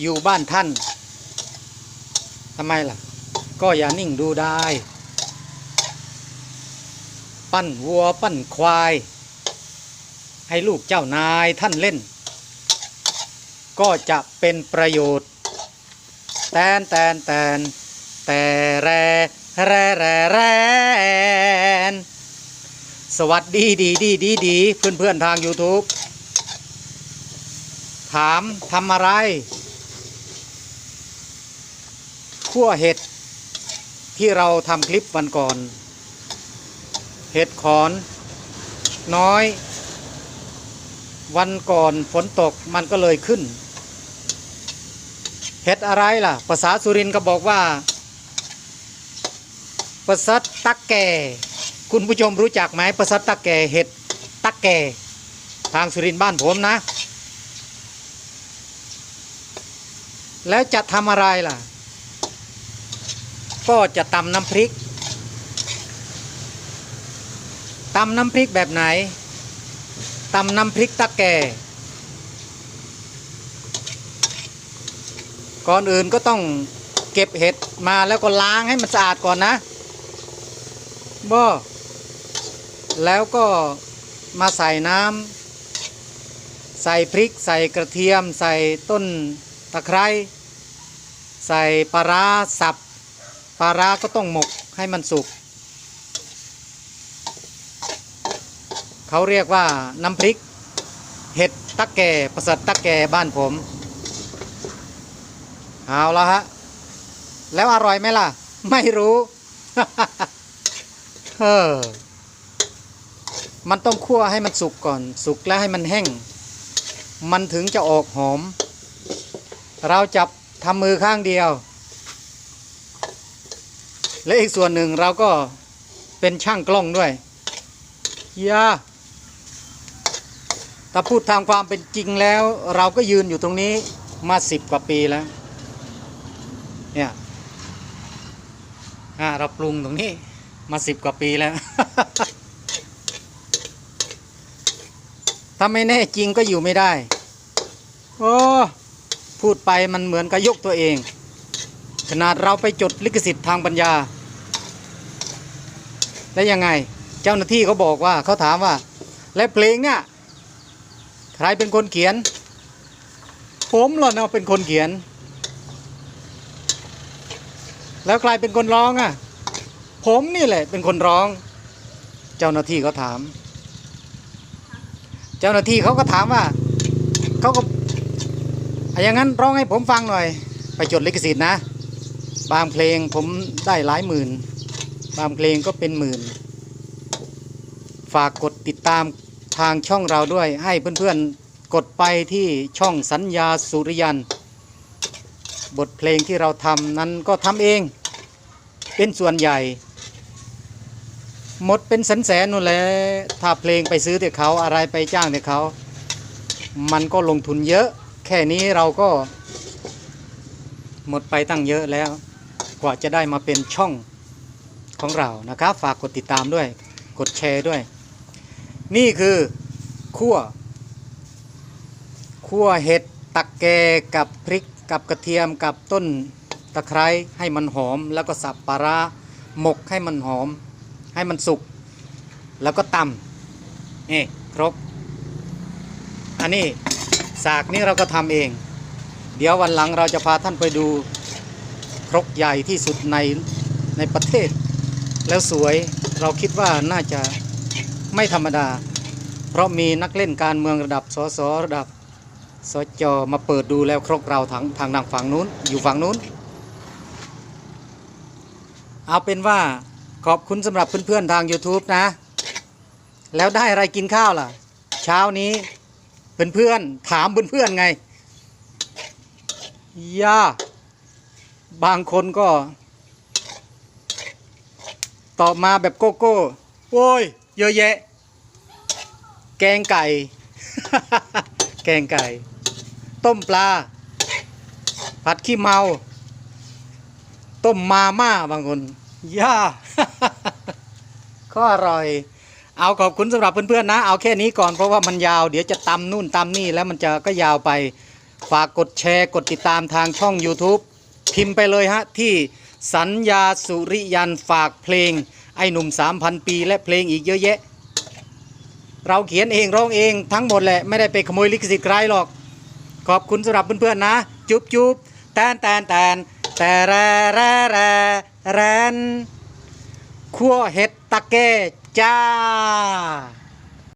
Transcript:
อยู่บ้านท่านทำไมล่ะ ก็อย่านิ่งดูได้ ปั้นวัวปั้นควาย ให้ลูกเจ้านายท่านเล่น ก็จะเป็นประโยชน์ แตนแตนแตนแต่แรแรแรแรนสวัสดีดีดีดีดีเพื่อนเพื่อนทาง YouTube ถามทำอะไร ขั้วเห็ดที่เราทำคลิปวันก่อน เห็ดขอน น้อย วันก่อนฝนตกมันก็เลยขึ้น เห็ดอะไรล่ะ ภาษาสุรินทร์ก็บอกว่าภาษาตักแก่คุณผู้ชมรู้จักไหมภาษาตักแก่เห็ดตักแก่ทางสุรินทร์บ้านผมนะ แล้วจะทำอะไรล่ะ ก็จะตำน้ำพริกตำน้ำพริกแบบไหนตำน้ำพริกตะแก่ ก่อนอื่นก็ต้องเก็บเห็ดมาแล้วก็ล้างให้มันสะอาดก่อนนะบ่แล้วก็มาใส่น้ำใส่พริก ใส่กระเทียม ใส่ต้นตะไคร้ใส่ปลาร้าสับ ปลาร้าก็ต้องหมกให้มันสุก เขาเรียกว่าน้ำพริก เห็ดตะแก่ประสริฐตะแก่บ้านผมเอาละฮะ แล้วอร่อยไหมล่ะ ไม่รู้ เออ มันต้องคั่วให้มันสุกก่อน สุกแล้วให้มันแห้ง มันถึงจะออกหอม เราจับทำมือข้างเดียว และอีกส่วนหนึ่งเราก็เป็นช่างกล้องด้วยยาถ้าพูดทางความเป็นจริงแล้ว เราก็ยืนอยู่ตรงนี้มาสิบกว่าปีแล้ว เนี่ยเราปรุงตรงนี้มาสิบกว่าปีแล้ว ถ้าไม่แน่จริงก็อยู่ไม่ได้ โอ้พูดไปมันเหมือนกับยกตัวเอง ขนาดเราไปจดลิขสิทธิ์ทางปัญญา แล้วยังไงเจ้าหน้าที่เขาบอกว่าเขาถามว่า และเพลงเนี่ยใครเป็นคนเขียน ผมเหรอเนาะเป็นคนเขียน แล้วใครเป็นคนร้องอะ ผมนี่แหละเป็นคนร้อง เจ้าหน้าที่เขาถาม เจ้าหน้าที่เขาก็ถามว่าเขาก็อะอย่างนั้นร้องให้ผมฟังหน่อย ไปจดลิขสิทธิ์นะ บางเพลงผมได้หลายหมื่น บางเพลงก็เป็นหมื่น ฝากกดติดตามทางช่องเราด้วยให้เพื่อนๆ กดไปที่ช่องสัญญาสุริยัน บทเพลงที่เราทำนั้นก็ทำเอง เป็นส่วนใหญ่ หมดเป็นแสนแสนนู่นแหละถ้าเพลงไปซื้อแต่เขาอะไรไปจ้างแต่เขา มันก็ลงทุนเยอะ แค่นี้เราก็ หมดไปตั้งเยอะแล้ว กว่าจะได้มาเป็นช่อง ของเรานะครับ ฝากกดติดตามด้วย กดแชร์ด้วย นี่คือคั่วคั่วเห็ดตักแกกับพริกกับกระเทียมกับต้นตะไคร้ให้มันหอม แล้วก็สับปลาร้าหมกให้มันหอม ให้มันสุก แล้วก็ตำนี่ครบ อันนี้สากนี้เราก็ทำเอง เดี๋ยววันหลังเราจะพาท่านไปดูครกใหญ่ที่สุดในในประเทศ แล้วสวยเราคิดว่าน่าจะไม่ธรรมดา เพราะมีนักเล่นการเมืองระดับสสระดับสจมาเปิดดูแล้วครกเราทางทางดังฝั่งนู้นอยู่ฝั่งนู้น เอาเป็นว่าขอบคุณสำหรับเพื่อนๆทาง YouTube นะ แล้วได้อะไรกินข้าวล่ะ เช้านี้เพื่อนๆถามเพื่อนๆไงย่าบางคนก็ ตอบมาแบบโกโก้โว้ยเยอะแยะ แกงไก่ แกงไก่ ต้มปลา ผัดขี้เมา ต้มมาม่าบางคนย่าก็อร่อย เอาขอบคุณสำหรับเพื่อนๆนะ เอาแค่นี้ก่อนเพราะว่ามันยาว เดี๋ยวจะตำนู่นตำนี่แล้วมันจะก็ยาวไป ฝากกดแชร์ กดติดตามทางช่อง YouTube พิมพ์ไปเลยฮะที่ สัญญาสุริยันฝากเพลง ไอ้หนุ่ม 3,000 ปี และเพลงอีกเยอะแยะ เราเขียนเองร้องเองทั้งหมดแหละ ไม่ได้ไปขโมยลิขสิทธิ์ใครหรอก ขอบคุณสำหรับเพื่อนๆนะ จุ๊บจุ๊บแตนแตนแตนแต่แร่แรแรแรนขั้วเห็ดตะแก้จ้า